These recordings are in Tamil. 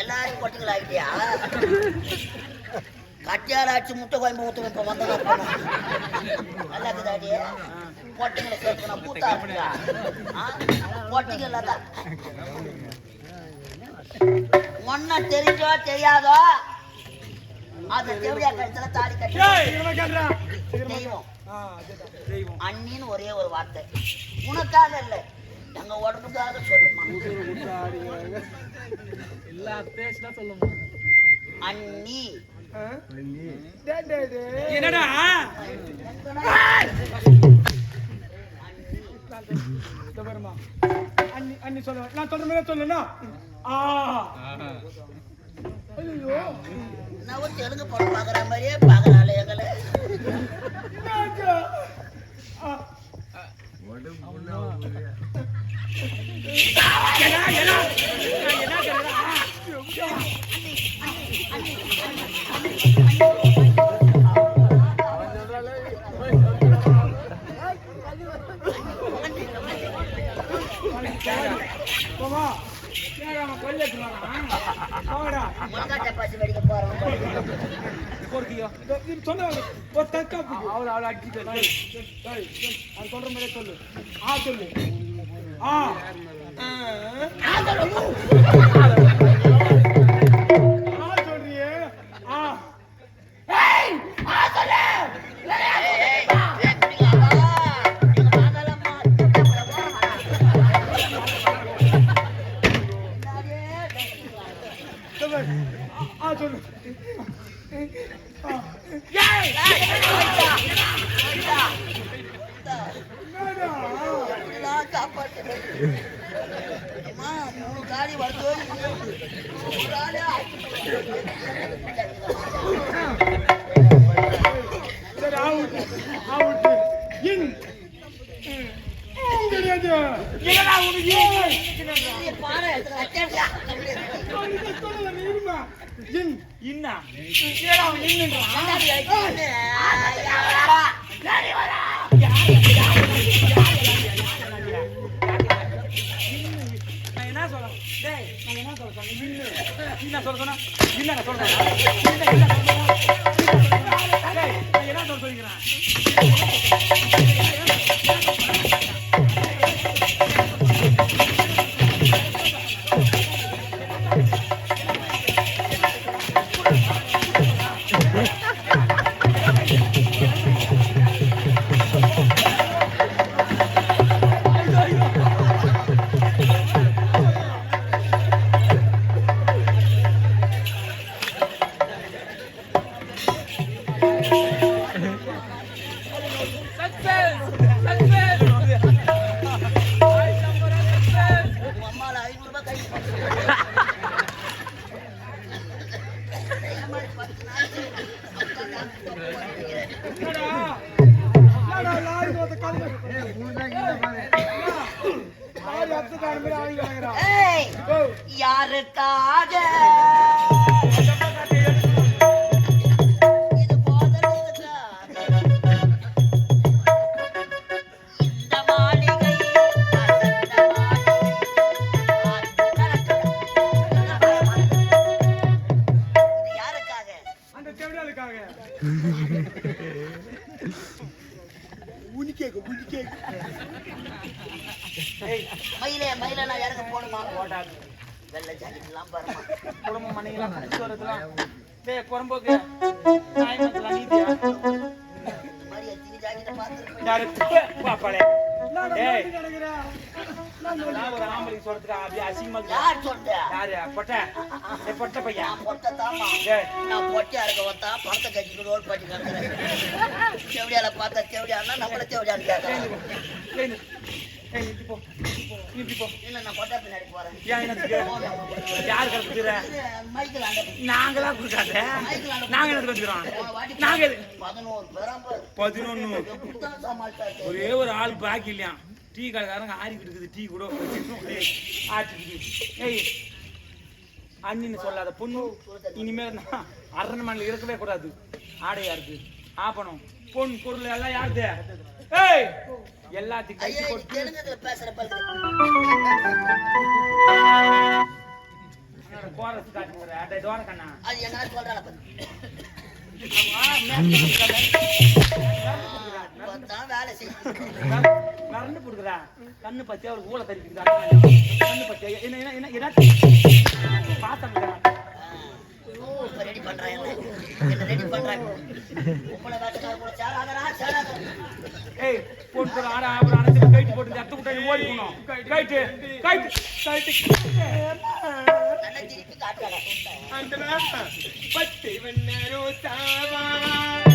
எல்லாரும் கொட்டுங்களா ஆகிட்டியா கட்டியாராச்சு முட்டை கோயம்பு ஊத்து இப்ப போனோம் நல்லா இருக்குதாடி பொட்டுங்களை சேர்க்கணும் பூத்தா பொட்டுங்க ஒன்ன தெரிஞ்சோ தெரியாதோ அந்த தேவடியா கழுத்துல தாலி கட்டி தெய்வம். அண்ணின்னு ஒரே ஒரு வார்த்தை. உனக்காக இல்லை எங்க உடம்புக்காக சொல்லுமா. அண்ணி. என்னடா? அண்ணி. அண்ணி சொல்ல நான் சொல்ற மாதிரி சொல்லணும்னா ஆ. நான் ஒரு தெலுங்கு படம் பாக்குற மாதிரியே பாக்குறாள் எங்களை நாக்கா. ஆ, சொல்லு ஆ சொல்லு. ஆ. வருது மூணு காடி சரி அவுட் அவுட் இன் கிடையாது என்னடா உனக்கு பாறை எடுத்து அச்சடியா. இருமா இன் இன்னா கண்ணாடி அடிச்சு. நான் என்ன சொல்றேன் டேய் நான் என்ன சொல்ல சொன்னேன் இன்னு என்ன சொல்ல சொன்னா என்ன சொல்றேன் என்ன சொல்ல சொல்லிக்கிறேன்? யாரு பாப்பாளே டேய் நான் ஒரு ஆம்பளைக்கு சொல்றதுக்கு அப்படியே அசிங்கமா இருக்கு. யார் சொல்ற? யாரு? பொட்டை. ஏ பொட்டை பையன். பொட்டை தாமா டேய் நான் பொட்டியா இருக்க வந்தா பணத்தை கட்சிக்கு ரோல் பண்ணி கிடக்குறேன் செவடியால பார்த்தா செவடியானா நம்மள செவடியான்னு கேட்கறேன் இப்படி போ. இல்ல நான் கொட்டை பின்னாடி போறேன். ஏன் என்னத்துக்கு யாரு கற்றுக்குற மைக்கில் ஆண்ட நாங்களா கொடுக்காத. நாங்க பதினொன்னு. ஒரே ஒரு ஆள் பாக்கி இல்லையா? டீ கடைக்காரங்க ஆறிக்கிட்டு இருக்குது டீ கூட ஆட்டிக்கிட்டு ஏய் அண்ணின்னு சொல்லாத பொண்ணு. இனிமேல் அரண்மனையில் இருக்கவே கூடாது. ஆடையா இருக்கு. ஆப்பணும். பொன் பொருள் எல்லாம் யாருது ஏய்! எல்லாத்தையும் கைட்டு போட்டு தெலுங்குல பேசுற பல்கு கோரஸ் காட்டுற அட டோர கண்ணா. அது என்ன செய்யும் மறந்து போடுறா கண்ணு பத்தி அவருக்கு ஊழ தரிக்குது கண்ணு பத்தி என்ன என்ன என்ன பார்த்தா இப்ப ரெடி பண்றாங்க என்ன ரெடி பண்றாங்க உங்களை வேட்டக்கார ஓடி போணும் கைட்டு கைட்டு கைட்டு நல்ல திருப்பி காட்டுறா சாவா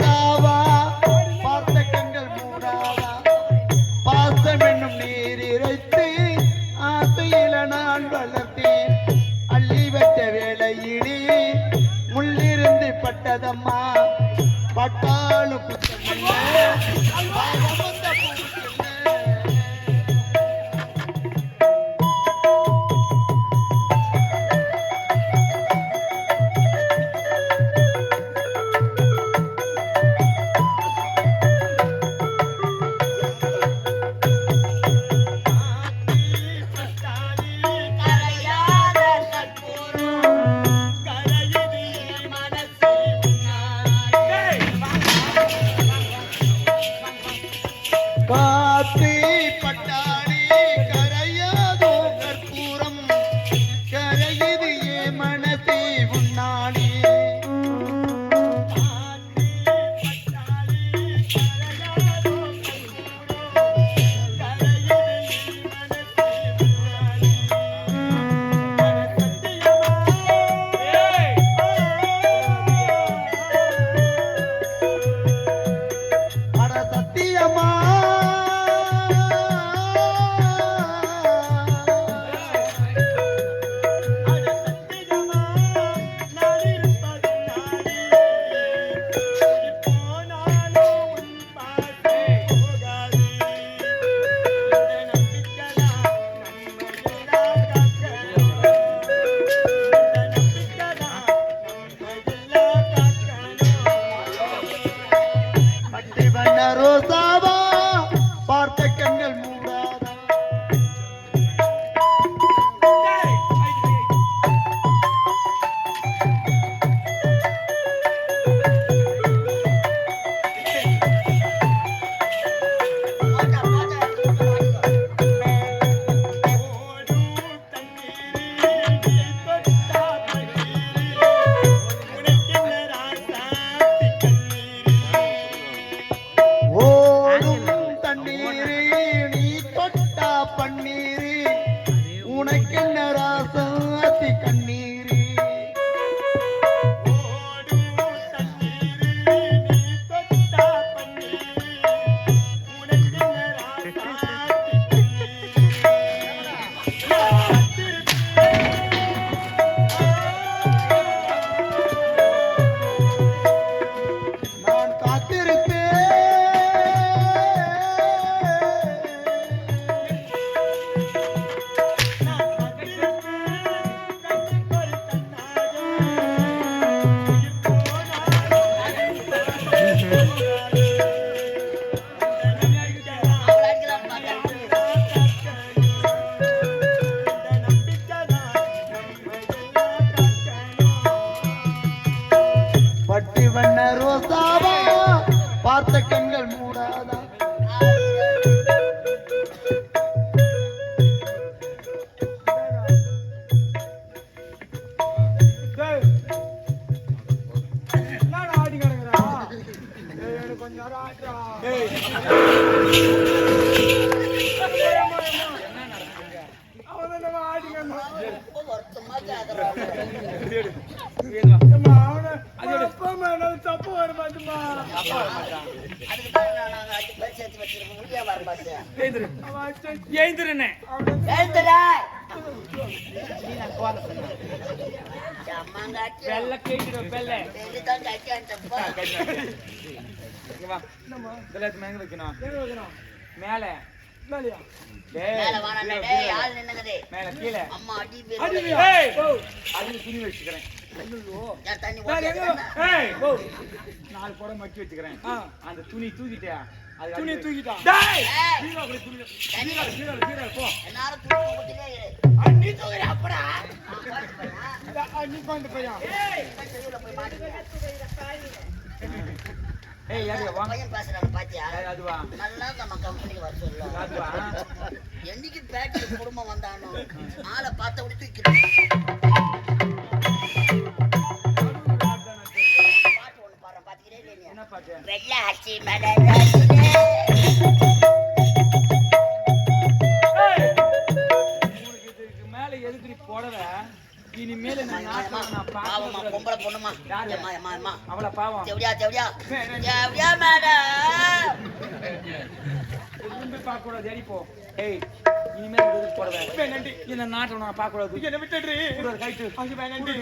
ಕೃಷ್ಣವಾ வர பாத்து எழுந்துரு எழுந்துடா நீ நான் போன மேல. நாலு குடம் மச்சி வச்சுக்கிறேன். அந்த துணி தூக்கிட்டியா? துணி அது- தூக்கிட்டான். டேய்! ஏய். கீழே போய் துணி தண்ணி. கீழே கீழே கீழே போ. எல்லாரும் தூக்கி ஊத்திட்டே இரு. அண்ணி தூக்குற அப்படா. நீ பையன். ஏய் யாரு வா. பையன் பேசுறாங்க பாத்தியா? அதுவா நல்லா நம்ம கம்பெனிக்கு வர சொல்லும் அதுவா என்னைக்கு பேட்டரி குடும்பம் வந்தானோ ஆளை பார்த்த உடனே தூக்கிடும் பாட்டு ஒண்ணு பாடுறேன் பாத்துக்கிறே இல்லையா நீ? என்ன பாட்டு? வெள்ளாச்சி மலராச்சிலே. ஏய் உனக்கு இதுக்கு மேல எதுக்கு நீ புடவை? இனிமேல நான் பொம்பளை பொண்ணுமா. அவள பாவம் தேவடியா. தேவடியா, மேடம். திரும்பி பார்க்க கூடாது அடி போ ஏய் இனிமேல் இதுக்கு புடவை இப்ப நன்றி. இந்த நாட்டுல நான் பார்க்க கூடாது என்னை விட்டுடுறி. கூடாது கைட்டு அங்க போய் நன்றி.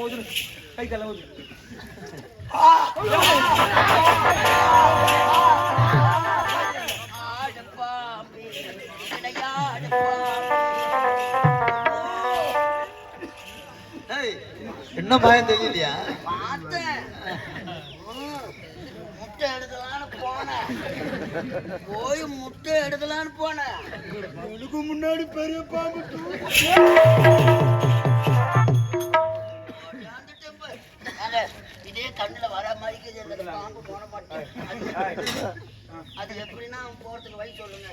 ஊது ஆடு பாம்பு, விளையாடு பாம்பு. ஏய் என்ன பயம் தெரியலையா பார்த்தேன். ம், முட்டை எடுக்கலான்னு போனேன் போய் முட்டை எடுக்கலான்னு போனேன். எனக்கு முன்னாடி பெரிய பாம்பு இதே கண்ணுல வர மாதிரி பாம்பு போன மாட்டேன். அது- எப்படின்னா போறதுக்கு வழி சொல்லுங்க.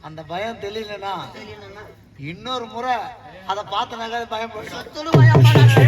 அந்த பயம் தெரியலனா இன்னொரு முறை அதை பார்த்தனாக்க பயம் போயிடும் சொத்துடு பயம் பண்ணாத.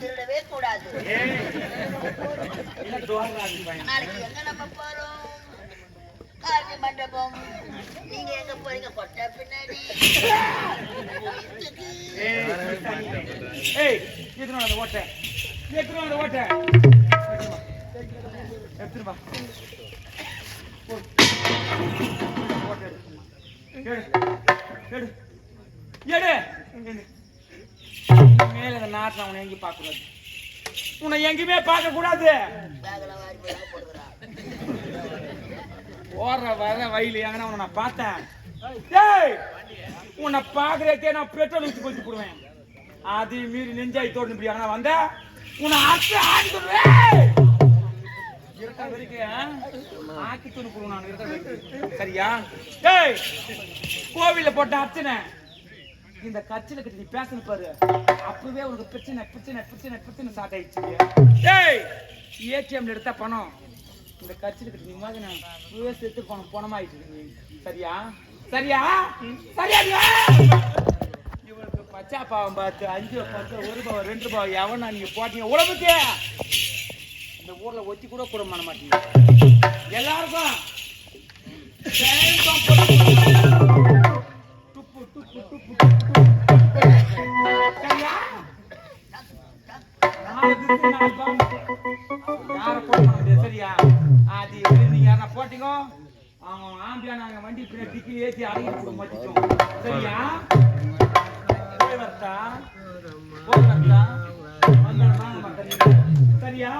திருடவே கூடாது. நாளைக்கு எங்க நம்ம போறோம்? கார்த்தி மண்டபம். நீங்க எங்க போறீங்க? கொட்டை பின்னாடி. ஏய் எத்தனை அந்த ஓட்டை? எத்தனை அந்த ஓட்டை? எடுத்துட்டு எடு. எடு. எடு. மேல இந்த நாட்டில் அவனை எங்கேயும் பார்க்கக்கூடாது உன்னை எங்கேயுமே பார்க்கக்கூடாது பேக்கெல்லாம் ஓடுற வர வயலு எங்கன்னா உன்னை நான் பார்த்தேன் டேய் உன்னை பார்க்கறதுக்கே நான் பெட்ரோல் ஊற்றி போட்டு போடுவேன் அது மீறி நெஞ்சாய் தோடு இப்படி எங்கன்னா வந்த உன்னை அச்சு ஆக்கிடுவேன் இருக்கிற வரைக்கும் ஆக்கி துணி போடுவேன் நான் இருக்கிற வரைக்கும் சரியா டேய் கோவிலில் போட்ட அர்ச்சனை இந்த கட்சியில கட்டி நீ பேசணும் பாரு. அப்பவே உனக்கு பிரச்சனை பிரச்சனை பிரச்சனை பிரச்சனை ஸ்டார்ட் ஆயிடுச்சு. ஏடிஎம்ல எடுத்த பணம். இந்த கட்சியில கட்டி நீ மாதிரி நான் செத்து பணம் பணமாயிட்டு நீ. சரியா? சரியா? சரியா இவனுக்கு பச்சா பாவம் பார்த்து அஞ்சு பத்து ஒரு பாவம் ரெண்டு பாவம் எவனா நீங்க போட்டீங்க உடம்புக்கு இந்த ஊர்ல ஒத்தி கூட கூட பண்ண மாட்டீங்க எல்லாருக்கும்! சரியா? அது எப்படி நீங்க யாரா போட்டீங்க அவன் ஆம்பியா நாங்க வண்டி பின்னாடி டிக்கி ஏத்தி அடங்கி போட மாட்டோம் சரியா போய் வரட்டா போய் வரட்டா சரியா